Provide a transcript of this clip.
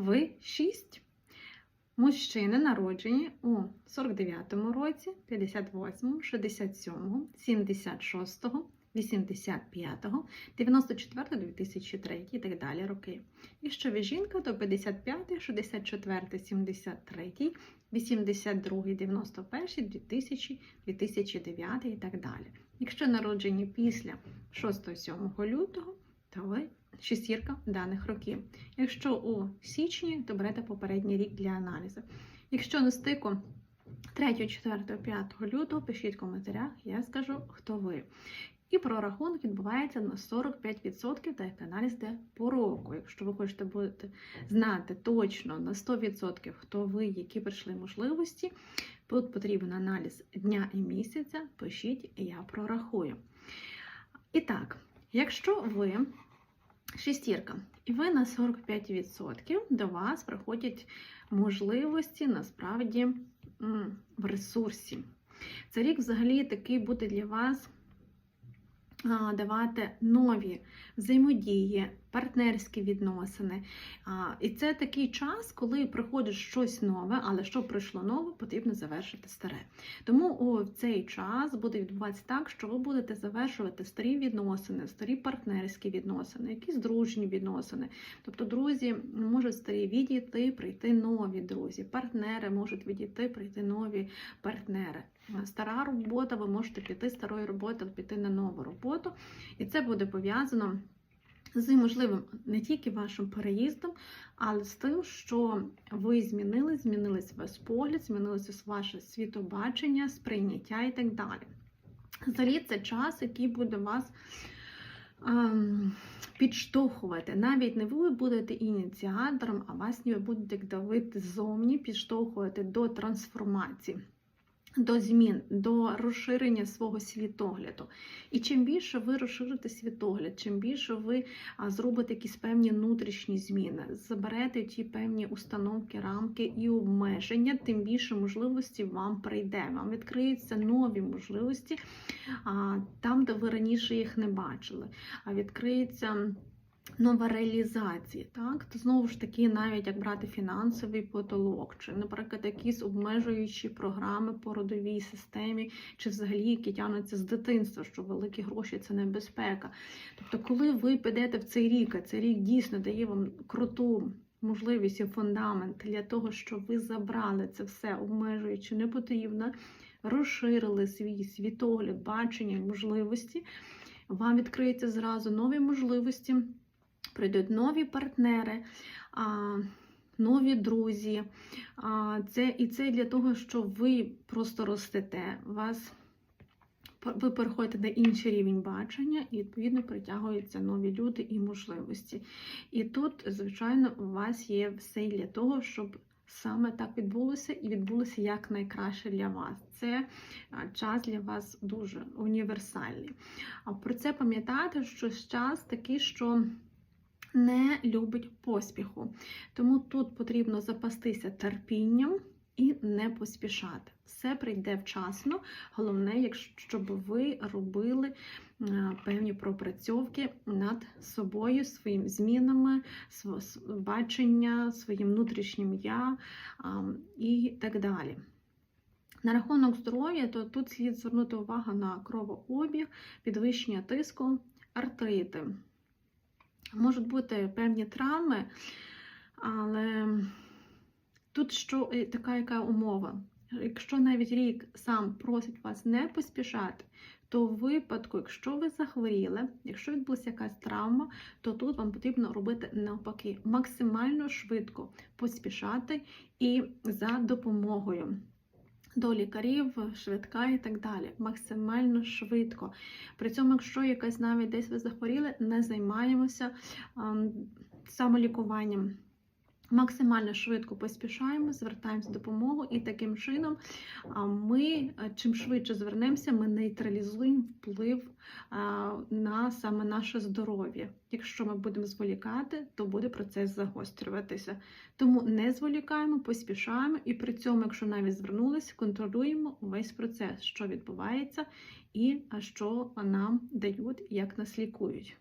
ви 6. Мужчини народжені у 49-му році, 58-му, 67-му, 76-го, 85-го, 94-го, 2003 і так далі роки. Якщо ви жінка, то 55-й, 64-й, 73-й, 82-й, 91-й, 2000, 2009 і так далі. Якщо народжені після 6-7 лютого, то ви шестірка даних років. Якщо у січні, то берете попередній рік для аналізу. Якщо на стику 3, 4, 5 лютого, пишіть в коментарях, я скажу, хто ви. І прорахунок відбувається на 45%, так як аналіз йде по року. Якщо ви хочете будете знати точно на 100%, хто ви, які прийшли можливості, тут потрібен аналіз дня і місяця, пишіть, я прорахую. І так, якщо ви шестірка, і ви на 45% до вас приходять можливості насправді в ресурсі. Це рік взагалі такий буде для вас давати нові взаємодії, партнерські відносини. І це такий час, коли приходить щось нове, але щоб прийшло нове, потрібно завершити старе. Тому у цей час буде відбуватися так, що ви будете завершувати старі відносини, старі партнерські відносини, якісь дружні відносини. Тобто, друзі можуть старі відійти, прийти нові друзі, партнери можуть відійти, прийти нові партнери. Стара робота, ви можете піти з старої роботи, піти на нову роботу, і це буде пов'язано з можливим не тільки вашим переїздом, але з тим, що ви змінились, змінились ваш погляд, змінилося ваше світобачення, сприйняття і так далі. Взагалі, це час, який буде вас ем, підштовхувати. Навіть не ви будете ініціатором, а вас будуть давити ззовні, підштовхувати до трансформації. До змін, до розширення свого світогляду. І чим більше ви розширите світогляд, чим більше ви зробите якісь певні внутрішні зміни, заберете ті певні установки, рамки і обмеження, тим більше можливості вам прийде. Вам відкриються нові можливості там, де ви раніше їх не бачили. А відкриється. Нова реалізація, так? То знову ж таки, навіть як брати фінансовий потолок, чи, наприклад, якісь обмежуючі програми по родовій системі, чи взагалі які тягнуться з дитинства, що великі гроші це небезпека. Тобто, коли ви підете в цей рік, а цей рік дійсно дає вам круту можливість і фундамент для того, щоб ви забрали це все, обмежуючи не потрібно, розширили свій світогляд, бачення, можливості, вам відкриються зразу нові можливості прийдуть нові партнери, нові друзі. Це, І це для того, що ви просто ростете, вас, ви переходите на інший рівень бачення, і, відповідно, притягуються нові люди і можливості. І тут, звичайно, у вас є все для того, щоб. Саме так відбулося і відбулося як найкраще для вас. Це час для вас дуже універсальний. А про це пам'ятайте, що час такий, що не любить поспіху. Тому тут потрібно запастися терпінням і не поспішати. Все прийде вчасно. Головне, щоб ви робили певні пропрацьовки над собою, своїми змінами, бачення, своїм внутрішнім я і так далі. На рахунок здоров'я, то тут слід звернути увагу на кровообіг, підвищення тиску, артрити. Можуть бути певні травми, але тут що така яка умова. Якщо навіть рік сам просить вас не поспішати, то в випадку, якщо ви захворіли, якщо відбулася якась травма, то тут вам потрібно робити навпаки, максимально швидко поспішати і за допомогою. До лікарів, швидка і так далі, максимально швидко. При цьому, якщо якась навіть десь ви захворіли, не займаємося ем, самолікуванням. Максимально швидко поспішаємо, звертаємося допомогу, і таким чином ми чим швидше звернемося, ми нейтралізуємо вплив на саме наше здоров'я. Якщо ми будемо зволікати, то буде процес загострюватися. Тому не зволікаємо, поспішаємо, і при цьому, якщо навіть звернулися, контролюємо весь процес, що відбувається, і що нам дають, як нас лікують.